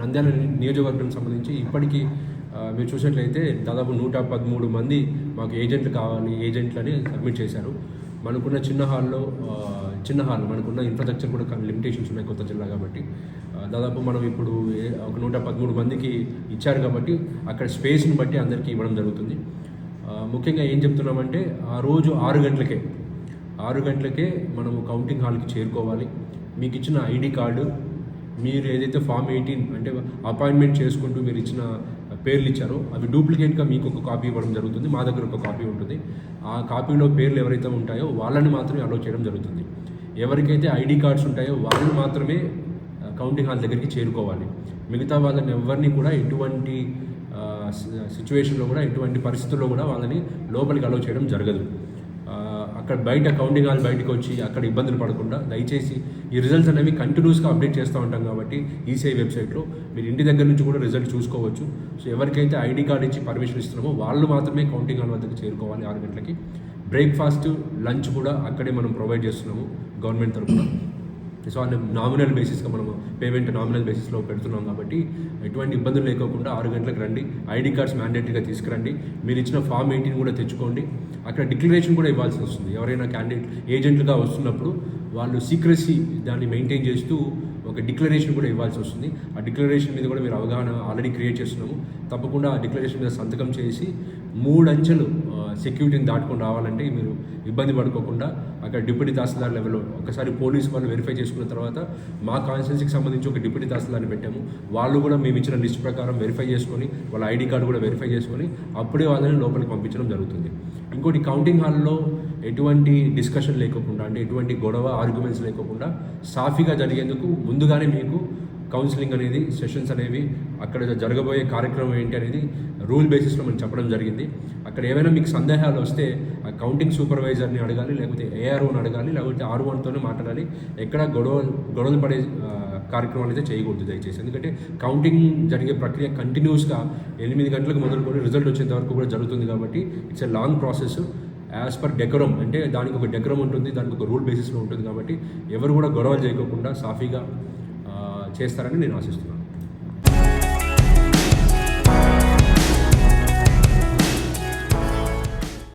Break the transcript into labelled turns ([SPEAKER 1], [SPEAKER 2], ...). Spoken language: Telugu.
[SPEAKER 1] నంద్యాల నియోజకవర్గం సంబంధించి ఇప్పటికీ మీరు చూసినట్లయితే దాదాపు నూట పదమూడు మంది మాకు ఏజెంట్లు కావాలి ఏజెంట్లని సబ్మిట్ చేశారు. మనకున్న చిన్న హాల్లో చిన్న హాల్ మనకున్న ఇన్ఫ్రాస్ట్రక్చర్ కూడా లిమిటేషన్స్ ఉన్నాయి కొత్త జిల్లా కాబట్టి. దాదాపు మనం ఇప్పుడు ఒక నూట పదమూడు మందికి ఇచ్చారు కాబట్టి అక్కడ స్పేస్ని బట్టి అందరికీ ఇవ్వడం జరుగుతుంది. ముఖ్యంగా ఏం చెప్తున్నామంటే ఆ రోజు ఆరు గంటలకే ఆరు గంటలకే మనము కౌంటింగ్ హాల్కి చేరుకోవాలి. మీకు ఇచ్చిన ఐడి కార్డు మీరు ఏదైతే ఫామ్ ఎయిటీన్ అంటే అపాయింట్మెంట్ చేసుకుంటూ మీరు ఇచ్చిన పేర్లు ఇచ్చారో అవి డూప్లికేట్గా మీకు ఒక కాపీ ఇవ్వడం జరుగుతుంది మా దగ్గర ఒక కాపీ ఉంటుంది. ఆ కాపీలో పేర్లు ఎవరైతే ఉంటాయో వాళ్ళని మాత్రమే అలో చేయడం జరుగుతుంది. ఎవరికైతే ఐడి కార్డ్స్ ఉంటాయో వాళ్ళు మాత్రమే కౌంటింగ్ హాల్ దగ్గరికి చేరుకోవాలి. మిగతా వాళ్ళని ఎవరిని కూడా ఎటువంటి సిచ్యువేషన్లో కూడా ఎటువంటి పరిస్థితుల్లో కూడా వాళ్ళని లోపలికి అలో చేయడం జరగదు. అక్కడ బయట కౌంటింగ్ హాల్ బయటకు వచ్చి అక్కడ ఇబ్బందులు పడకుండా దయచేసి ఈ రిజల్ట్స్ అనేవి కంటిన్యూస్గా అప్డేట్ చేస్తూ ఉంటాం కాబట్టి ఈసీఐ వెబ్సైట్లో మీరు ఇంటి దగ్గర నుంచి కూడా రిజల్ట్ చూసుకోవచ్చు. సో ఎవరికైతే ఐడి కార్డ్ ఇచ్చి పర్మిషన్ ఇస్తున్నామో వాళ్ళు మాత్రమే కౌంటింగ్ హాల్ వద్దకు చేరుకోవాలి ఆరు గంటలకి. బ్రేక్ఫాస్ట్ లంచ్ కూడా అక్కడే మనం ప్రొవైడ్ చేస్తున్నాము గవర్నమెంట్ తరఫున. సో అన్ని నామినల్ బేసిస్గా మనము పేమెంట్ నామినల్ బేసిస్లో పెడుతున్నాం కాబట్టి ఎటువంటి ఇబ్బందులు లేకోకుండా ఆరు గంటలకు రండి ఐడి కార్డ్స్ మ్యాండేటరీగా తీసుకురండి మీరు ఇచ్చిన ఫామ్ ఎయిటీన్ కూడా తెచ్చుకోండి. అక్కడ డిక్లరేషన్ కూడా ఇవ్వాల్సి వస్తుంది. ఎవరైనా క్యాండిడేట్ ఏజెంట్లుగా వస్తున్నప్పుడు వాళ్ళు సీక్రసీ దాన్ని మెయింటైన్ చేస్తూ ఒక డిక్లరేషన్ కూడా ఇవ్వాల్సి వస్తుంది. ఆ డిక్లరేషన్ మీద కూడా మీరు అవగాహన ఆల్రెడీ క్రియేట్ చేస్తున్నాము. తప్పకుండా ఆ డిక్లరేషన్ మీద సంతకం చేసి మూడు అంచెలు సెక్యూరిటీని దాటుకొని రావాలంటే మీరు ఇబ్బంది పడుకోకుండా అక్కడ డిప్యూటీ తహసీల్దార్ లెవెల్లో ఒకసారి పోలీస్ వాళ్ళు వెరిఫై చేసుకున్న తర్వాత మా కాన్స్టిట్యున్సీకి సంబంధించి ఒక డిప్యూటీ తహసీల్దార్ని పెట్టాము. వాళ్ళు కూడా మేము ఇచ్చిన లిస్ట్ ప్రకారం వెరిఫై చేసుకొని వాళ్ళ ఐడి కార్డు కూడా వెరిఫై చేసుకొని అప్పుడే వాళ్ళని లోపలికి పంపించడం జరుగుతుంది. ఇంకోటి కౌంటింగ్ హాల్లో ఎటువంటి డిస్కషన్ లేకోకుండా అంటే ఎటువంటి గొడవ ఆర్గ్యుమెంట్స్ లేకోకుండా సాఫీగా జరిగేందుకు ముందుగానే మీకు కౌన్సిలింగ్ అనేది సెషన్స్ అనేవి అక్కడ జరగబోయే కార్యక్రమం ఏంటి అనేది రూల్ బేసిస్లో మనం చెప్పడం జరిగింది. అక్కడ ఏమైనా మీకు సందేహాలు వస్తే ఆ కౌంటింగ్ సూపర్వైజర్ని అడగాలి లేకపోతే ఏఆర్ఓని అడగాలి లేకపోతే ఆర్ఓన్తోనే మాట్లాడాలి. ఎక్కడ గొడవ గొడవలు పడే కార్యక్రమాలు అయితే చేయకూడదు దయచేసి. ఎందుకంటే కౌంటింగ్ జరిగే ప్రక్రియ కంటిన్యూస్గా ఎనిమిది గంటలకు మొదలుకొని రిజల్ట్ వచ్చేంత వరకు కూడా జరుగుతుంది కాబట్టి it's a long process. As per decorum అంటే దానికి ఒక డెకరం ఉంటుంది దానికి ఒక రూల్ బేసిస్లో ఉంటుంది కాబట్టి ఎవరు కూడా గొడవలు చేయకోకుండా సాఫీగా చేస్తారని నేను ఆశిస్తున్నాను.